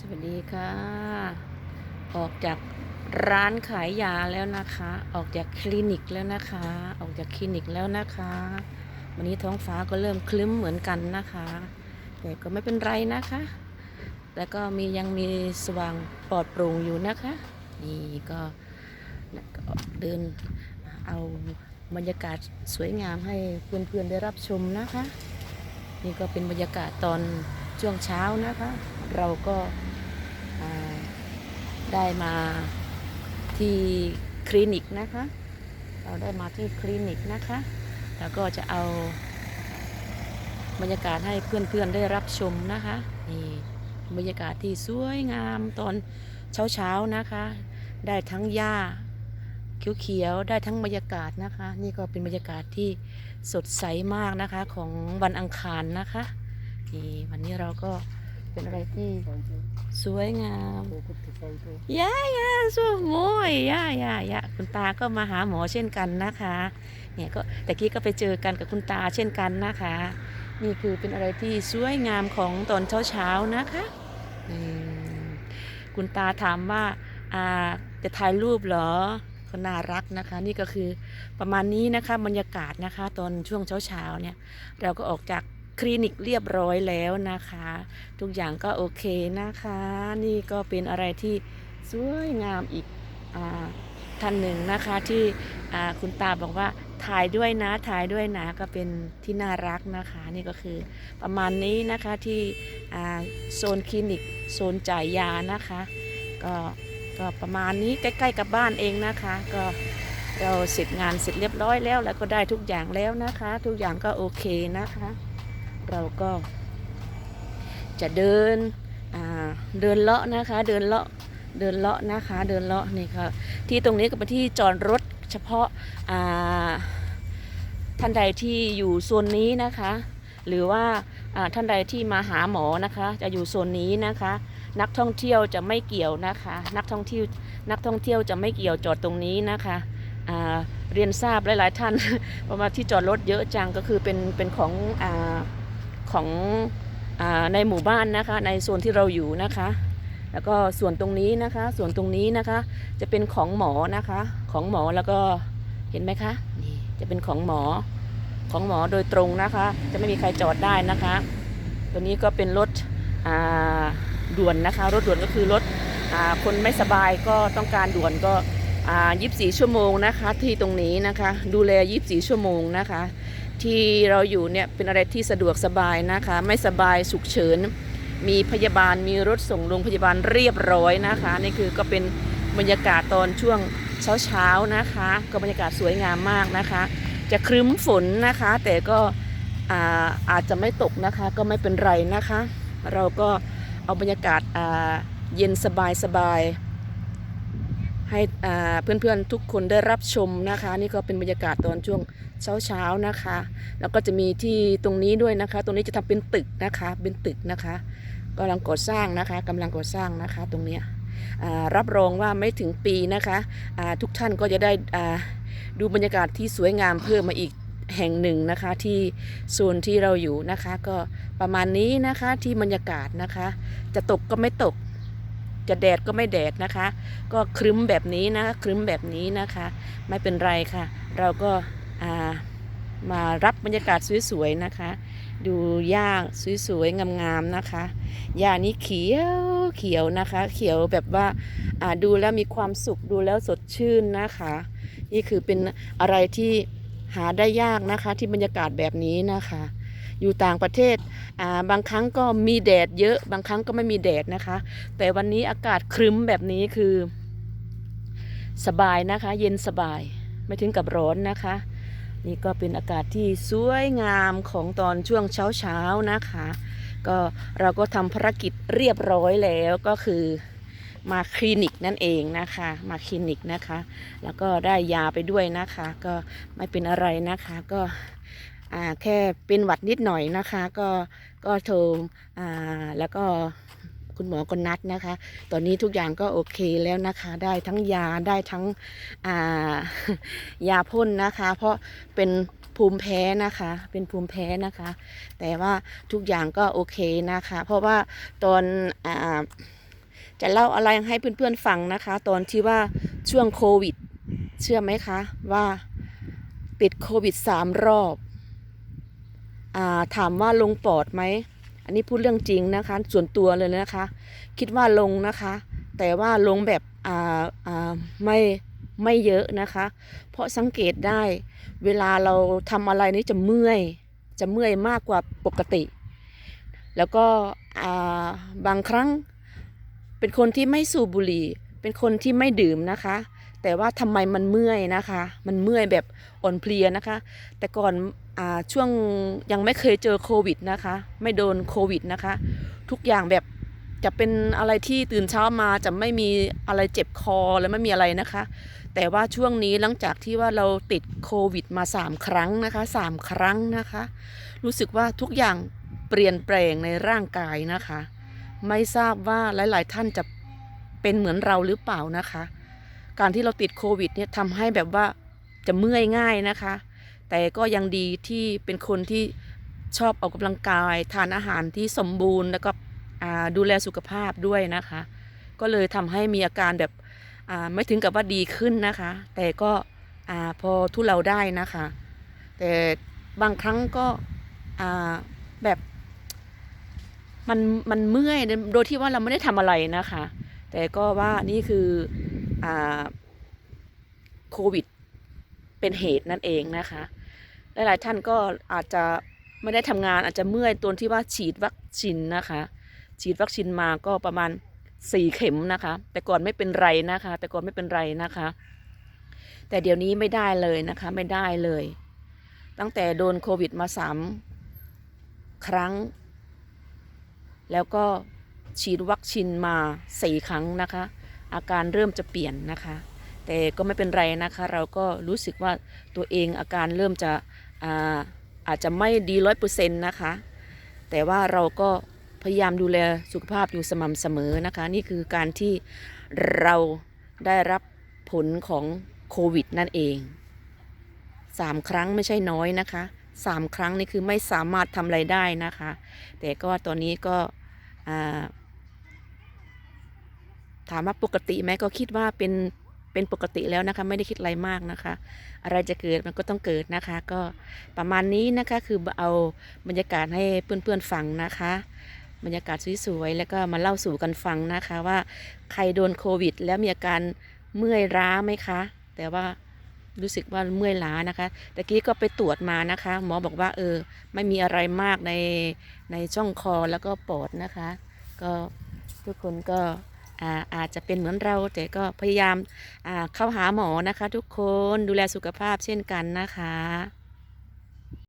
สวัสดีค่ะ ออกจากร้านขายยาแล้วนะคะ ออกจากคลินิกแล้วนะคะ ออกจากคลินิกแล้วนะคะ วันนี้ท้องฟ้าก็เริ่มคลึ้มเหมือนกันนะคะ แต่ก็ไม่เป็นไรนะคะ แล้วก็มียังมีสว่างปลอดโปร่งอยู่นะคะ นี่ก็เดินเอาบรรยากาศสวยงามให้เพื่อนๆได้รับชมนะคะ นี่ก็เป็นบรรยากาศตอนช่วงเช้านะคะ เราก็ ได้มาที่คลินิกนะคะ เราได้มาที่คลินิกนะคะ แล้วก็จะเอาบรรยากาศให้เพื่อนๆได้รับชมนะคะนี่บรรยากาศที่สวยงามตอนเช้าๆนะคะ ได้ทั้งหญ้าเขียวๆได้ทั้งบรรยากาศนะคะ นี่ก็เป็นบรรยากาศที่สดใสมากนะคะของวันอังคารนะคะนี่วันนี้เราก็เป็นอะไรที่ สวยงามยายาสวยโมยยายายาคุณตาก็มาหาหมอเช่นกันนะคะ เนี่ยก็แต่กี้ก็ไปเจอกันกับคุณตาเช่นกันนะคะ นี่คือเป็นอะไรที่สวยงามของตอนเช้าๆนะคะอืมคุณตาถามว่าอ่าจะถ่ายรูปเหรอก็น่ารักนะคะ นี่ก็คือประมาณนี้นะคะบรรยากาศนะคะ ตอนช่วงเช้าๆเนี่ยเราก็ออกจาก คลินิกเรียบร้อยแล้วนะคะ ทุกอย่างก็โอเคนะคะ นี่ก็เป็นอะไรที่สวยงามอีกอท่านหนึ่งนะคะที่คุณตาบอกว่าถ่ายด้วยนะถ่ายด้วยนะก็เป็นที่น่ารักนะคะ นี่ก็คือประมาณนี้นะคะที่โซนคลินิกโซนจ่ายยานะคะ ก็ก็ประมาณนี้ใกล้ๆกับบ้านเองนะคะ ก็เราเสร็จงานเสร็จเรียบร้อยแล้ว แล้วก็ได้ทุกอย่างแล้วนะคะ ทุกอย่างก็โอเคนะคะ เราก็จะเดินเดินเลาะนะคะ เดินเลาะเดินเลาะนะคะ เดินเลาะนี่ค่ะที่ตรงนี้ก็เป็นที่จอดรถเฉพาะาท่านใดที่อยู่โซนนี้นะคะ หรือว่าาท่านใดที่มาหาหมอนะคะ จะอยู่โซนนี้นะคะ นักท่องเที่ยวจะไม่เกี่ยวนะคะ นักท่องเที่ยวนักท่องเที่ยวจะไม่เกี่ยวจอดตรงนี้นะคะเรียนทราบหลาย ๆ ท่านเพระว่าที่จอดรถเยอะจังก็คือเป็นเป็นของอ่า ของอในหมู่บ้านนะคะ ในโซนที่เราอยู่นะคะ แล้วก็ส่วนตรงนี้นะคะ ส่วนตรงนี้นะคะ จะเป็นของหมอนะคะ ของหมอแล้วก็เห็นไหมคะนี่จะเป็นของหมอของหมอโดยตรงนะคะ จะไม่มีใครจอดได้นะคะ ตัวนี้ก็เป็นรถด่วนนะคะ รถด่วนก็คือรถอคนไม่สบายก็ต้องการด่วนก็อ่า24 ชั่วโมงนะคะ ที่ตรงนี้นะคะ ดูแล 24 ชั่วโมงนะคะ ที่เราอยู่เนี่ยเป็นอะไรที่สะดวกสบายนะคะ ไม่สบายฉุกเฉิน มีพยาบาลมีรถส่งโรงพยาบาลเรียบร้อยนะคะนี่คือก็เป็นบรรยากาศตอนช่วงเช้าๆนะคะ ก็บรรยากาศสวยงามมากนะคะ จะครึ้มฝนนะคะ แต่ก็อาอาจจะไม่ตกนะคะก็ไม่เป็นไรนะคะ เราก็เอาบรรยากาศเย็นสบายสบาย ให้เพื่อนๆทุกคนได้รับชมนะคะ นี่ก็เป็นบรรยากาศตอนช่วงเช้าๆนะคะ แล้วก็จะมีที่ตรงนี้ด้วยนะคะ ตรงนี้จะทำเป็นตึกนะคะเป็นตึกนะคะกำลังก่อสร้างนะคะกำลังก่อสร้างนะคะ ตรงเนี้ยรับรองว่าไม่ถึงปีนะคะทุกท่านก็จะได้ดูบรรยากาศที่สวยงามเพิ่มมาอีกแห่งหนึ่งนะคะที่โซนที่เราอยู่นะคะ ก็ประมาณนี้นะคะที่บรรยากาศนะคะ จะตกก็ไม่ตก จะแดดก็ไม่แดดนะคะ ก็ครึ้มแบบนี้นะครึ้มแบบนี้นะคะ ไม่เป็นไรค่ะ เราก็ามารับบรรยากาศสวยๆนะคะ ดูหญ้าสวยๆงามๆนะคะหญ้านี้เขียวเขียวนะคะ เขียวแบบว่าอ่าดูแล้วมีความสุขดูแล้วสดชื่นนะคะ นี่คือเป็นอะไรที่หาได้ยากนะคะที่บรรยากาศแบบนี้นะคะ อยู่ต่างประเทศบางครั้งก็มีแดดเยอะ บางครั้งก็ไม่มีแดดนะคะ แต่วันนี้อากาศครึ้มแบบนี้คือ สบายนะคะ เย็นสบายไม่ถึงกับร้อนนะคะ นี่ก็เป็นอากาศที่สวยงามของตอนช่วงเช้าเช้าๆนะคะ ก็เราก็ทำภารกิจเรียบร้อยแล้วก็คือมาคลินิกนั่นเองนะคะ มาคลินิกนะคะ แล้วก็ได้ยาไปด้วยนะคะ ก็ไม่เป็นอะไรนะคะ ก็ แค่เป็นหวัดนิดหน่อยนะคะ ก็ก็โทรอ่าแล้วก็คุณหมอก็นัดนะคะ ตอนนี้ทุกอย่างก็โอเคแล้วนะคะ ได้ทั้งยาได้ทั้งอ่ายาพ่นนะคะ เพราะเป็นภูมิแพ้นะคะ เป็นภูมิแพ้นะคะ แต่ว่าทุกอย่างก็โอเคนะคะ เพราะว่าตอนอาจะเล่าอะไรให้เพื่อนๆฟังนะคะ ตอนที่ว่าช่วงโควิด เชื่อไหมคะว่าติดโควิดสามรอบ ถามว่าลงปอดไหม อันนี้พูดเรื่องจริงนะคะ ส่วนตัวเลยนะคะ คิดว่าลงนะคะ แต่ว่าลงแบบไม่ไม่เยอะนะคะ เพราะสังเกตได้ เวลาเราทำอะไรนี่จะเมื่อย จะเมื่อยมากกว่าปกติ แล้วก็บางครั้งเป็นคนที่ไม่สูบบุหรี่ เป็นคนที่ไม่ดื่มนะคะ แต่ว่าทำไมมันเมื่อยนะคะ มันเมื่อยแบบอ่อนเพลียนะคะ แต่ก่อน ช่วงยังไม่เคยเจอโควิดนะคะ ไม่โดนโควิดนะคะ ทุกอย่างแบบจะเป็นอะไรที่ตื่นเช้ามาจะไม่มีอะไรเจ็บคอและไม่มีอะไรนะคะ แต่ว่าช่วงนี้หลังจากที่ว่าเราติดโควิดมา 3 ครั้งนะคะ 3 ครั้งนะคะ รู้สึกว่าทุกอย่างเปลี่ยนแปลงในร่างกายนะคะ ไม่ทราบว่าหลาย ๆ ท่านจะเป็นเหมือนเราหรือเปล่านะคะ การที่เราติดโควิดเนี่ยทำให้แบบว่าจะเมื่อยง่ายนะคะ แต่ก็ยังดีที่เป็นคนที่ชอบออกกำลังกาย ทานอาหารที่สมบูรณ์แล้วก็ดูแลสุขภาพด้วยนะคะ ก็เลยทำให้มีอาการแบบไม่ถึงกับว่าดีขึ้นนะคะ แต่ก็พอทุเลาได้นะคะ แต่บางครั้งก็แบบมันมันเมื่อยโดยที่ว่าเราไม่ได้ทำอะไรนะคะ แต่ก็ว่านี่คือโควิดเป็นเหตุนั่นเองนะคะ หลายๆท่านก็อาจจะไม่ได้ทำงานอาจจะเมื่อยตัวที่ว่าฉีดวัคซีนนะคะ ฉีดวัคซีนมาก็ประมาณสี่เข็มนะคะ แต่ก่อนไม่เป็นไรนะคะ แต่ก่อนไม่เป็นไรนะคะ แต่เดี๋ยวนี้ไม่ได้เลยนะคะ ไม่ได้เลย ตั้งแต่โดนโควิดมาสามครั้ง แล้วก็ฉีดวัคซีนมาสี่ครั้งนะคะ อาการเริ่มจะเปลี่ยนนะคะ แต่ก็ไม่เป็นไรนะคะ เราก็รู้สึกว่าตัวเองอาการเริ่มจะ อาอาจจะไม่ดีร้อยเปอร์เซ็นต์นะคะ แต่ว่าเราก็พยายามดูแลสุขภาพอยู่สม่ำเสมอนะคะ นี่คือการที่เราได้รับผลของโควิดนั่นเองสามครั้งไม่ใช่น้อยนะคะสามครั้งนี่คือไม่สามารถทำอะไรได้นะคะ แต่ก็ตอนนี้ก็ถามว่าปกติไหมก็คิดว่าเป็น เป็นปกติแล้วนะคะ ไม่ได้คิดอะไรมากนะคะ อะไรจะเกิดมันก็ต้องเกิดนะคะ ก็ประมาณนี้นะคะคือเอาบรรยากาศให้เพื่อนๆฟังนะคะ บรรยากาศสวยๆแล้วก็มาเล่าสู่กันฟังนะคะว่าใครโดนโควิด แล้วมีอาการเมื่อยล้าไหมคะ แต่ว่ารู้สึกว่าเมื่อยล้านะคะตะกี้ก็ไปตรวจมานะคะ หมอบอกว่าเออ ไม่มีอะไรมากในในช่องคอแล้วก็ปอดนะคะ ก็ทุกคนก็ อาอาจจะเป็นเหมือนเราแต่ก็พยายามเข้าหาหมอนะคะ ทุกคนดูแลสุขภาพเช่นกันนะคะ